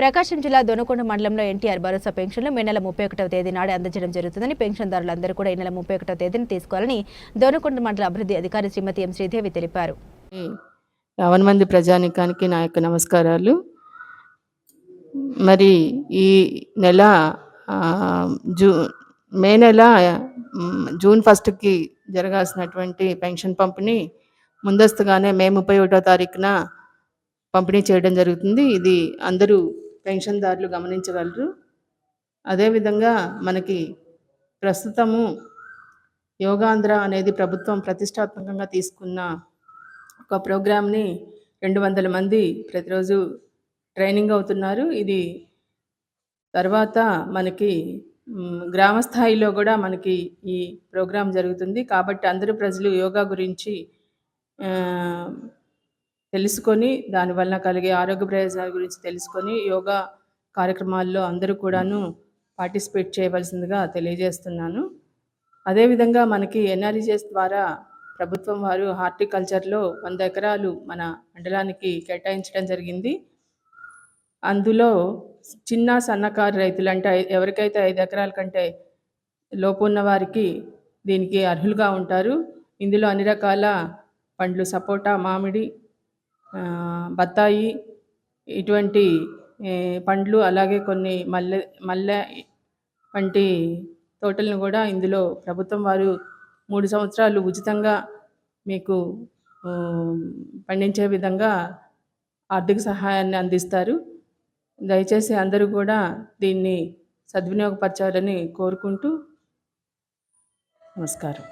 ప్రకాశం జిల్లా దొనకొండ మండలంలో ఎన్టీఆర్ భరోసా పెన్షన్లు మే నెల ముప్పై ఒకటవ తేదీ నాడు అందజేయడం జరుగుతుందని పెన్షన్దారులందరూ కూడా ఈ నెల ముప్పై ఒకటవ తేదీని తీసుకోవాలని దొనకొండ మండల అభివృద్ధి అధికారి శ్రీమతి ఎం శ్రీదేవి తెలిపారు. యావన్ మంది ప్రజానికానికి నా యొక్క నమస్కారాలు. మరి ఈ నెల జూ మే నెల జూన్ ఫస్ట్కి జరగాల్సినటువంటి పెన్షన్ పంపిణీ ముందస్తుగానే మే ముప్పై ఒకటో తారీఖున పంపిణీ చేయడం జరుగుతుంది. ఇది అందరూ పెన్షన్దారులు గమనించగలరు. అదేవిధంగా మనకి ప్రస్తుతము యోగాంధ్ర అనేది ప్రభుత్వం ప్రతిష్టాత్మకంగా తీసుకున్న ఒక ప్రోగ్రామ్ని రెండు వందల మంది ప్రతిరోజు ట్రైనింగ్ అవుతున్నారు. ఇది తర్వాత మనకి గ్రామస్థాయిలో గ్రామ స్థాయిలో కూడా మనకి ఈ ప్రోగ్రాం జరుగుతుంది. కాబట్టి అందరూ ప్రజలు యోగా గురించి తెలుసుకొని దానివల్ల కలిగే ఆరోగ్య ప్రయోజనాల గురించి తెలుసుకొని యోగా కార్యక్రమాల్లో అందరూ కూడాను పార్టిసిపేట్ చేయవలసిందిగా తెలియజేస్తున్నాను. అదేవిధంగా మనకి ఎన్ఆర్ఈజెస్ ద్వారా ప్రభుత్వం వారు హార్టికల్చర్లో వంద ఎకరాలు మన మండలానికి కేటాయించడం జరిగింది. అందులో చిన్న సన్నకారు రైతులు అంటే ఎవరికైతే ఐదు ఎకరాల కంటే లోపు ఉన్న వారికి దీనికి అర్హులుగా ఉంటారు. ఇందులో అన్ని రకాల పండ్లు సపోటా మామిడి బత్తాయి ఇటువంటి పండ్లు అలాగే కొన్ని మల్లె మల్లె వంటి తోటలను కూడా ఇందులో ప్రభుత్వం వారు మూడు సంవత్సరాలు ఉచితంగా మీకు పండించే విధంగా ఆర్థిక సహాయాన్ని అందిస్తారు. దయచేసి అందరూ కూడా దీన్ని సద్వినియోగపరచాలని కోరుకుంటూ నమస్కారం.